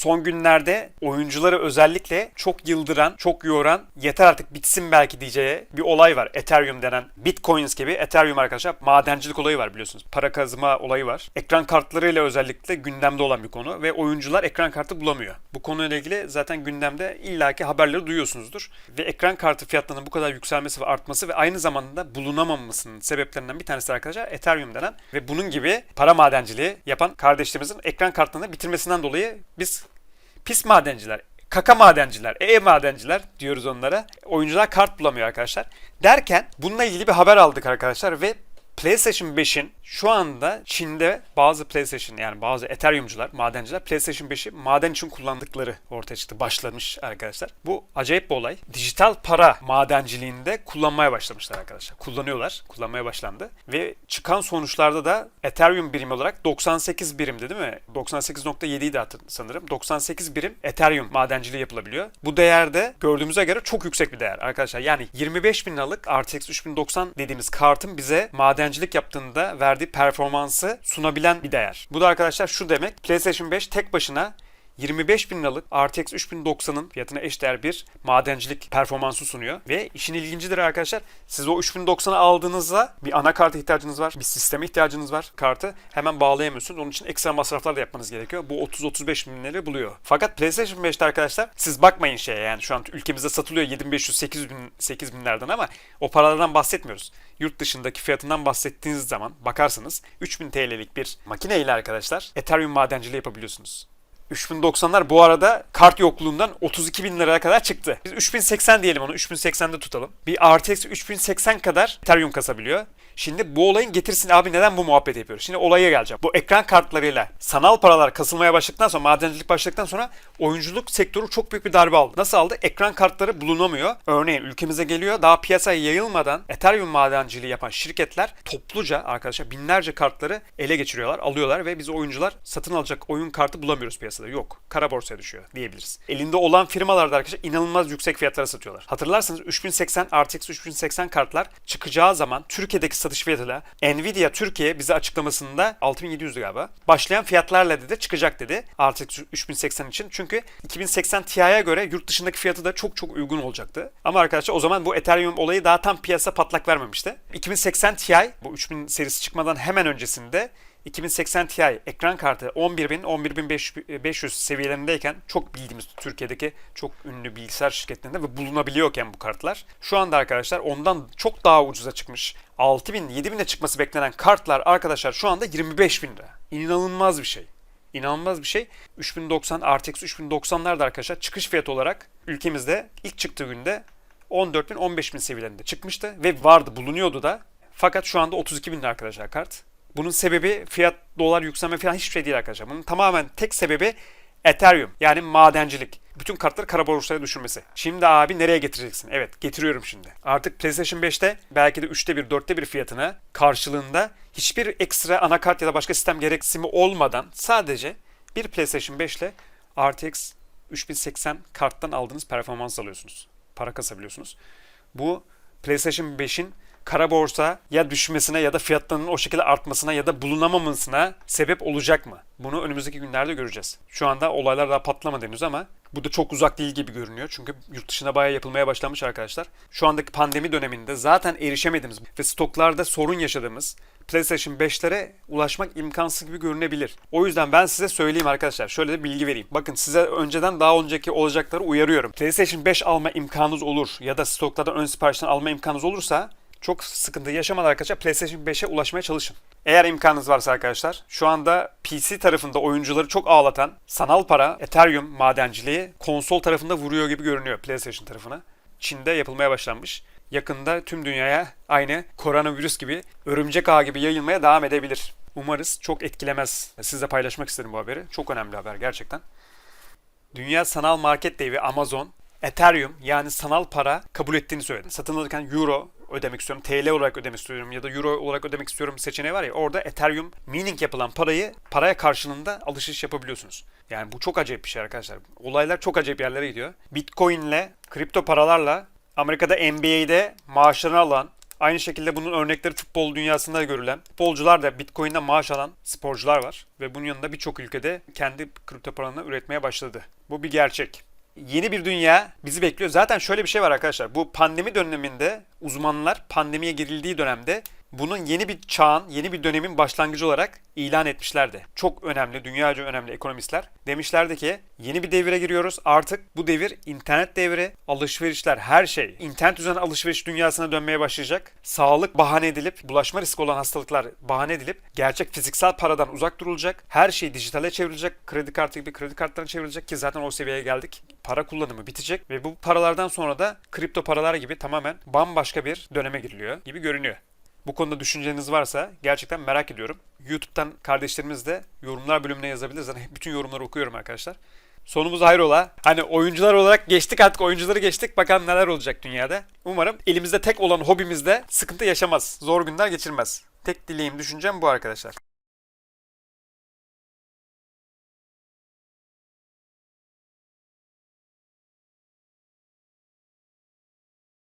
son günlerde oyuncuları özellikle çok yıldıran, çok yoran, yeter artık bitsin belki diyeceği bir olay var. Ethereum denen Bitcoins gibi Ethereum arkadaşlar madencilik olayı var biliyorsunuz. Para kazma olayı var. Ekran kartlarıyla özellikle gündemde olan bir konu ve oyuncular ekran kartı bulamıyor. Bu konuyla ilgili zaten gündemde illaki haberleri duyuyorsunuzdur. Ve ekran kartı fiyatlarının bu kadar yükselmesi ve artması ve aynı zamanda bulunamamasının sebeplerinden bir tanesi arkadaşlar Ethereum denen ve bunun gibi para madenciliği yapan kardeşlerimizin ekran kartlarını bitirmesinden dolayı biz pis madenciler, kaka madenciler, e madenciler diyoruz onlara. Oyuncular kart bulamıyor arkadaşlar. Derken bununla ilgili bir haber aldık arkadaşlar ve PlayStation 5'in şu anda Çin'de bazı PlayStation yani bazı Ethereum'cular, madenciler PlayStation 5'i maden için kullandıkları ortaya çıktı. Başlamış arkadaşlar. Bu acayip bir olay. Dijital para madenciliğinde kullanmaya başlamışlar arkadaşlar. Kullanıyorlar. Kullanmaya başlandı. Ve çıkan sonuçlarda da Ethereum birimi olarak 98 birimdi değil mi? 98.7 idi sanırım. 98 birim Ethereum madenciliği yapılabiliyor. Bu değerde gördüğümüze göre çok yüksek bir değer arkadaşlar. Yani 25 bin liralık RTX 3090 dediğimiz kartın bize madencilik yaptığında verdiği performansı sunabilen bir değer. Bu da arkadaşlar şu demek. PlayStation 5 tek başına 25 bin liralık RTX 3090'ın fiyatına eşdeğer bir madencilik performansı sunuyor. Ve işin ilgincidir arkadaşlar. Siz o 3090'ı aldığınızda bir anakarta ihtiyacınız var. Bir sisteme ihtiyacınız var. Kartı hemen bağlayamıyorsunuz. Onun için ekstra masraflar da yapmanız gerekiyor. Bu 30-35 binleri buluyor. Fakat PlayStation 5'te arkadaşlar siz bakmayın şeye yani şu an ülkemizde satılıyor 7500-8000 8000'lerden ama o paralardan bahsetmiyoruz. Yurt dışındaki fiyatından bahsettiğiniz zaman bakarsanız 3000 TL'lik bir makine ile arkadaşlar Ethereum madenciliği yapabiliyorsunuz. 3090'lar bu arada kart yokluğundan 32 bin liraya kadar çıktı. Biz 3080 diyelim onu 3080'de tutalım. Bir RTX 3080 kadar Ethereum kasabiliyor. Şimdi bu olayın getirisini abi neden bu muhabbet yapıyoruz? Şimdi olaya geleceğim. Bu ekran kartlarıyla sanal paralar kasılmaya başladıktan sonra, madencilik başladıktan sonra oyunculuk sektörü çok büyük bir darbe aldı. Nasıl aldı? Ekran kartları bulunamıyor. Örneğin ülkemize geliyor. Daha piyasaya yayılmadan Ethereum madenciliği yapan şirketler topluca arkadaşlar binlerce kartları ele geçiriyorlar, alıyorlar ve biz oyuncular satın alacak oyun kartı bulamıyoruz piyasada. Yok. Kara borsaya düşüyor diyebiliriz. Elinde olan firmalar da arkadaşlar inanılmaz yüksek fiyatlara satıyorlar. Hatırlarsanız 3080 RTX 3080 kartlar çıkacağı zaman Türkiye'deki satış fiyatıyla Nvidia Türkiye bize açıklamasında 6700'dü galiba. Başlayan fiyatlarla dedi çıkacak dedi RTX 3080 için. Çünkü 2080 Ti'ye göre yurt dışındaki fiyatı da çok çok uygun olacaktı. Ama arkadaşlar o zaman bu Ethereum olayı daha tam piyasa patlak vermemişti. 2080 Ti bu 3000 serisi çıkmadan hemen öncesinde 2080 Ti ekran kartı 11.000 11.500 seviyelerindeyken çok bildiğimiz Türkiye'deki çok ünlü bilgisayar şirketlerinde ve bulunabiliyorken bu kartlar şu anda arkadaşlar ondan çok daha ucuza çıkmış 6.000 7.000'e çıkması beklenen kartlar arkadaşlar şu anda 25.000 lira. İnanılmaz bir şey. İnanılmaz bir şey. 3090 RTX 3090'lar da arkadaşlar çıkış fiyatı olarak ülkemizde ilk çıktığı günde 14.000 15.000 seviyelerinde çıkmıştı ve vardı bulunuyordu da. Fakat şu anda 32 bin lira arkadaşlar kart. Bunun sebebi fiyat dolar yükselme falan hiçbir şey değil arkadaşlar. Bunun tamamen tek sebebi Ethereum yani madencilik. Bütün kartları kara borsaya düşürmesi. Şimdi abi nereye getireceksin? Evet getiriyorum şimdi. Artık PlayStation 5'te belki de 3'te 1, 4'te 1 fiyatına karşılığında hiçbir ekstra anakart ya da başka sistem gereksimi olmadan sadece bir PlayStation 5 ile RTX 3080 karttan aldığınız performans alıyorsunuz. Para kasabiliyorsunuz. Bu PlayStation 5'in kara borsa ya düşmesine ya da fiyatlarının o şekilde artmasına ya da bulunamamasına sebep olacak mı? Bunu önümüzdeki günlerde göreceğiz. Şu anda olaylar daha patlamadı henüz ama bu da çok uzak değil gibi görünüyor. Çünkü yurt dışında bayağı yapılmaya başlanmış arkadaşlar. Şu andaki pandemi döneminde zaten erişemediğimiz ve stoklarda sorun yaşadığımız PlayStation 5'lere ulaşmak imkansız gibi görünebilir. O yüzden ben size söyleyeyim arkadaşlar. Şöyle de bilgi vereyim. Bakın size önceden daha önceki olacakları uyarıyorum. PlayStation 5 alma imkanınız olur ya da stoklardan ön siparişten alma imkanınız olursa çok sıkıntı yaşamadan arkadaşlar PlayStation 5'e ulaşmaya çalışın. Eğer imkanınız varsa arkadaşlar şu anda PC tarafında oyuncuları çok ağlatan sanal para, Ethereum madenciliği konsol tarafında vuruyor gibi görünüyor PlayStation tarafına. Çin'de yapılmaya başlanmış. Yakında tüm dünyaya aynı koronavirüs gibi, örümcek ağı gibi yayılmaya devam edebilir. Umarız çok etkilemez. Sizle paylaşmak istedim bu haberi. Çok önemli haber gerçekten. Dünya Sanal Market Devi Amazon, Ethereum yani sanal para kabul ettiğini söyledi. Satın alırken Euro ödemek istiyorum, TL olarak ödemek istiyorum ya da Euro olarak ödemek istiyorum seçeneği var ya orada Ethereum mining yapılan parayı paraya karşılığında alışveriş yapabiliyorsunuz. Yani bu çok acayip bir şey arkadaşlar. Olaylar çok acayip yerlere gidiyor. Bitcoin ile kripto paralarla Amerika'da NBA'de maaşlarını alan Aynı şekilde bunun örnekleri futbol dünyasında da görülen. Futbolcular da Bitcoin'den maaş alan sporcular var. Ve bunun yanında birçok ülkede kendi kripto paralarını üretmeye başladı. Bu bir gerçek. Yeni bir dünya bizi bekliyor. Zaten şöyle bir şey var arkadaşlar. Bu pandemi döneminde uzmanlar pandemiye girildiği dönemde bunun yeni bir çağın, yeni bir dönemin başlangıcı olarak ilan etmişlerdi. Çok önemli, dünyaca önemli ekonomistler. Demişlerdi ki yeni bir devire giriyoruz. Artık bu devir internet devri, alışverişler, her şey. internet üzerinden alışveriş dünyasına dönmeye başlayacak. Sağlık bahane edilip, bulaşma riski olan hastalıklar bahane edilip gerçek fiziksel paradan uzak durulacak. Her şey dijitale çevrilecek. Kredi kartı gibi kredi kartlarına çevrilecek ki zaten o seviyeye geldik. Para kullanımı bitecek ve bu paralardan sonra da kripto paralar gibi tamamen bambaşka bir döneme giriliyor gibi görünüyor. Bu konuda düşünceniz varsa gerçekten merak ediyorum. YouTube'dan kardeşlerimiz de yorumlar bölümüne yazabilir. Zaten bütün yorumları okuyorum arkadaşlar. Sonumuz hayrola. Hani oyuncular olarak geçtik artık oyuncuları geçtik. Bakalım neler olacak dünyada. Umarım elimizde tek olan hobimizde sıkıntı yaşamaz. Zor günler geçirmez. Tek dileğim, düşüncem bu arkadaşlar.